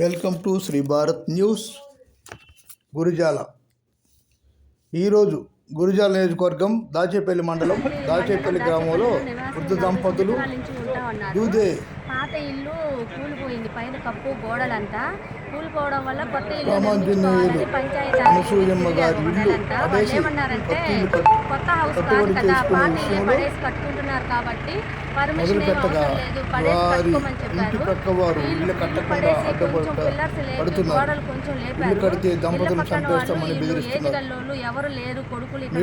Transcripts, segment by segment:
Welcome to Shri Bharat news Gurajala. ఈరోజు గురిజాల నియోజకవర్గం దాచేపల్లి మండలం దాచేపల్లి గ్రామంలో వృద్ధ దంపతులు దూదే పాత ఇల్లు కూలిపోయింది పైన కప్పు గోడలంతా. కూలిపోవడం వల్ల కొత్త ఇల్లు పంచాయతీ ఏమన్నారంటే కొత్త హౌస్ కాదు కదా పాత ఇల్లు పడేసి కట్టుకుంటున్నారు కాబట్టి పర్మిషన్ ఏం అవసరం లేదు పడేసి కట్టుకోమని చెప్పారు. ఇల్లు పడేసి కొంచెం పిల్లర్స్ గోడలు కొంచెం లేపారు. ఇల్లు పక్కన వాళ్ళు ఎవరు లేరు కొడుకులు ఇక్కడ.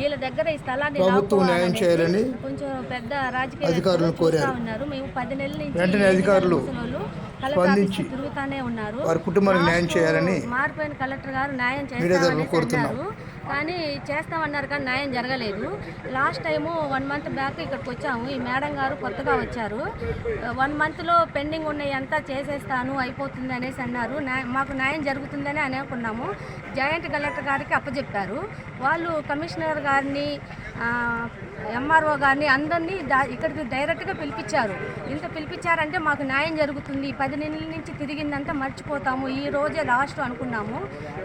వీళ్ళ దగ్గర ఈ స్థలాన్ని ప్రభుత్వం న్యాయం చేయాలని కొంచెం పెద్ద రాజకీయ చూస్తా కోరారు. మేము పది నెలల నుంచి అధికారులు స్పందించి తిరుగుతానే ఉన్నారు. వారి కుటుంబానికి న్యాయం చేయాలని మారిపోయిన కలెక్టర్ గారు న్యాయం చేస్తామని కోరుతున్నాం. అన్నారు. కానీ చేస్తామన్నారు కానీ న్యాయం జరగలేదు. Last time one month back ఇక్కడికి వచ్చాము. ఈ మేడం గారు కొత్తగా వచ్చారు. వన్ మంత్లో పెండింగ్ ఉన్నాయి అంతా చేసేస్తాను అయిపోతుంది అనేసి అన్నారు. మాకు న్యాయం జరుగుతుందని అనుకున్నాము. జాయింట్ కలెక్టర్ గారికి అప్పచెప్పారు వాళ్ళు కమిషనర్ గారిని ఎంఆర్ఓ గారిని అందరినీ ఇక్కడికి డైరెక్ట్గా పిలిపించారు. ఇంత పిలిపించారంటే మాకు న్యాయం జరుగుతుంది. పది నెలల నుంచి తిరిగిందంతా మర్చిపోతాము. ఈ రోజే లాస్ట్ అనుకున్నాము.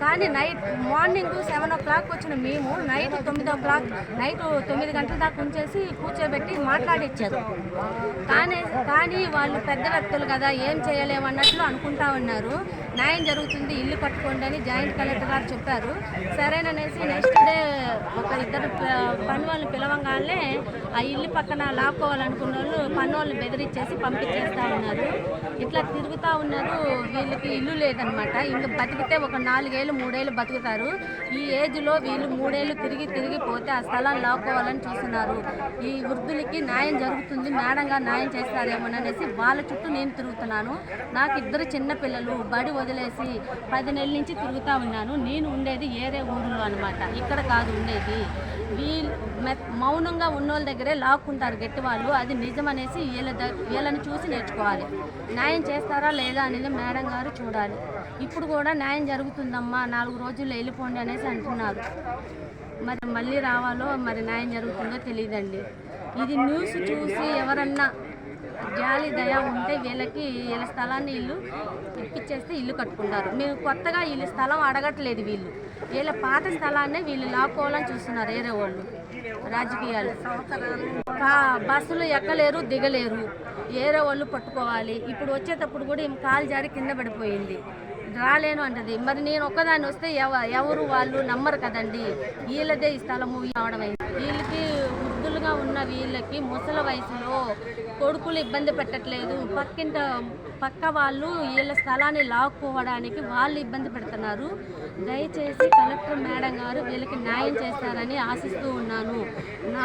కానీ night morning seven o'clock వచ్చిన మేము నైట్ తొమ్మిది ఓ క్లాక్ నైట్ తొమ్మిది గంటల దాకా ఉంచేసి కూర్చోబెట్టి మాట్లాడిచ్చారు. కానీ కానీ వాళ్ళు పెద్ద వ్యక్తులు కదా ఏం చేయలేమన్నట్లు అనుకుంటా ఉన్నారు. న్యాయం జరుగుతుంది ఇల్లు కట్టుకోండి అని జాయింట్ కలెక్టర్ గారు చెప్పారు. సరేననేసి నెక్స్ట్ డే ఒక ఇద్దరు పని వాళ్ళని పిలవంగానే ఆ ఇల్లు పక్కన లాక్కోవాలనుకున్న వాళ్ళు పన్నోళ్ళు బెదిరించేసి పంపించేస్తా ఉన్నారు. ఇట్లా తిరుగుతూ ఉన్నారు. వీళ్ళకి ఇల్లు లేదనమాట ఇంకా బతికితే ఒక నాలుగేళ్ళు మూడేళ్ళు బతుకుతారు. ఈ ఏజ్లో వీళ్ళు మూడేళ్ళు తిరిగి తిరిగి పోతే ఆ స్థలాన్ని లాక్కోవాలని చూస్తున్నారు. ఈ వృద్ధులకి న్యాయం జరుగుతుంది. మేడంగా న్యాయం చేస్తారేమోననేసి వాళ్ళ చుట్టూ నేను తిరుగుతున్నాను. నాకు ఇద్దరు చిన్న పిల్లలు బడి వదిలేసి పది నెలల నుంచి తిరుగుతూ ఉన్నాను. నేను ఉండేది ఏరే ఊరిలో అనమాట ఇక్కడ కాదు ఉండేది. వీళ్ళు మె- మౌనంగా ఉన్నోళ్ళ దగ్గరే లాక్కుంటారు గట్టి వాళ్ళు అది నిజం అనేసి వీళ్ళ ద వీళ్ళని చూసి నేర్చుకోవాలి. న్యాయం చేస్తారా లేదా అనేది మేడం గారు చూడాలి. ఇప్పుడు కూడా న్యాయం జరుగుతుందమ్మా నాలుగు రోజుల్లో వెళ్ళిపోండి అనేసి అంటున్నారు. మరి మళ్ళీ రావాలో మరి న్యాయం జరుగుతుందో తెలియదండి. ఇది న్యూస్ చూసి ఎవరన్నా జాలి దయ ఉంటే వీళ్ళకి వీళ్ళ స్థలాన్ని ఇల్లు ఇప్పించేస్తే ఇల్లు కట్టుకుంటారు. మేము కొత్తగా వీళ్ళ స్థలం అడగట్లేదు వీళ్ళు. వీళ్ళ పాత స్థలాన్ని వీళ్ళు లాక్కోవాలని చూస్తున్నారు వేరే వాళ్ళు రాజకీయాలు. బస్సులు ఎక్కలేరు దిగలేరు. వేరే వాళ్ళు పట్టుకోవాలి. ఇప్పుడు వచ్చేటప్పుడు కూడా ఈమె కాలు జారి కింద పడిపోయింది. రాలేను అంటది. మరి నేను ఒక్కదాన్ని వస్తే ఎవ ఎవరు వాళ్ళు నమ్మరు కదండి. వీళ్ళదే ఈ స్థలము అవడం వీళ్ళకి వృద్ధులుగా ఉన్న వీళ్ళకి ముసల వయసులో కొడుకులు ఇబ్బంది పెట్టట్లేదు. పక్కింట పక్క వాళ్ళు వీళ్ళ స్థలాన్ని లాక్కోవడానికి వాళ్ళు ఇబ్బంది పెడుతున్నారు. దయచేసి కలెక్టర్ మేడం గారు వీళ్ళకి న్యాయం చేస్తారని ఆశిస్తూ ఉన్నాను. నా